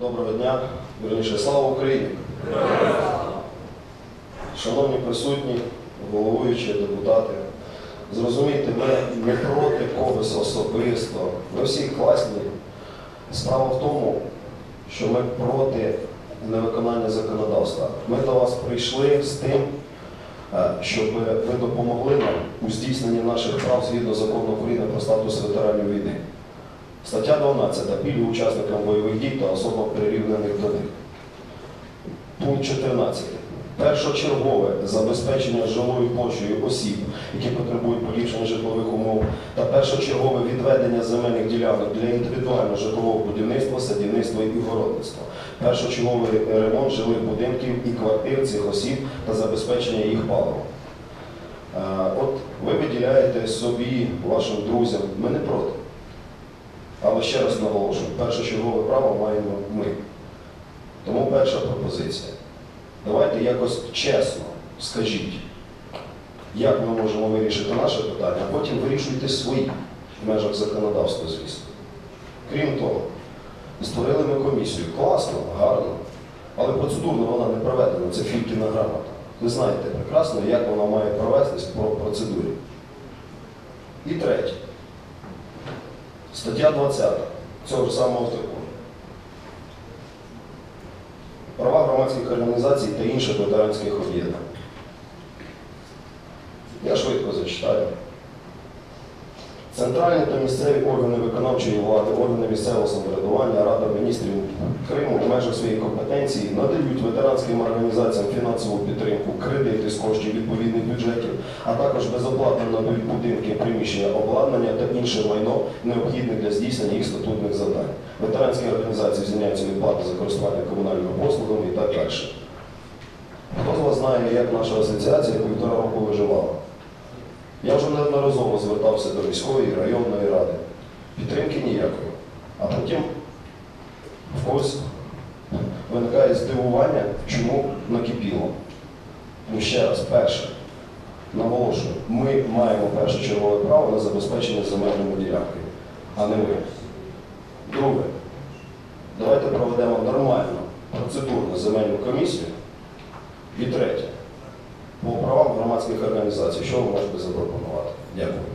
Доброго дня, вірніше, слава Україні! Шановні присутні, головуючі, депутати, зрозумійте, ми не проти когось особисто. Ви всі класні. Справа в тому, що ми проти невиконання законодавства. Ми до вас прийшли з тим, е, щоб ви допомогли нам у здійсненні наших прав згідно закону України про статус ветеранів війни. Стаття 12. Пільги учасникам бойових дій та особам прирівнених до них. Пункт 14. Першочергове забезпечення жилою площею осіб, які потребують поліпшення житлових умов, та першочергове відведення земельних ділянок для індивідуального житлового будівництва, садівництва і городництва. Першочерговий ремонт жилих будинків і квартир цих осіб та забезпечення їх паливом. Е, От ви виділяєте собі, вашим друзям, ми не проти. Але ще раз наголошую, першочергове право маємо ми. Тому перша пропозиція. Давайте якось чесно скажіть, як ми можемо вирішити наше питання, а потім вирішуйте свої в межах законодавства, звісно. Крім того, створили ми комісію. Класно, гарно, але процедурно вона не проведена, це фількіна грамота. Ви знаєте прекрасно, як вона має провестись по процедурі. І третє. Стаття 20 цього ж самого закону. Права громадських організацій та інших ветеранських об'єднань. Я швидко зачитаю. Центральні та місцеві органи виконавчої влади, органи місцевого самоврядування, Рада міністрів Криму в межах своєї компетенції надають ветеранським організаціям фінансову підтримку, кредити з коштів відповідних бюджетів, а також безоплатно надають будинки, приміщення, обладнання та інше майно, необхідне для здійснення їх статутних завдань. Ветеранські організації звільняються від плати за користування комунальними послугами і так далі. Хто з вас знає, як наша асоціація півтора року виживала? Я вже неодноразово звертався до міської і районної ради. Підтримки ніякої. А потім в когось виникає здивування, чому накипіло. Ну ще раз, перше, наголошую, ми маємо першочергове право на забезпечення земельними ділянками, а не ви. Друге, давайте проведемо нормальну процедурну земельну комісію. І третє, по правам громадських організацій, що ви можете запропонувати? Дякую.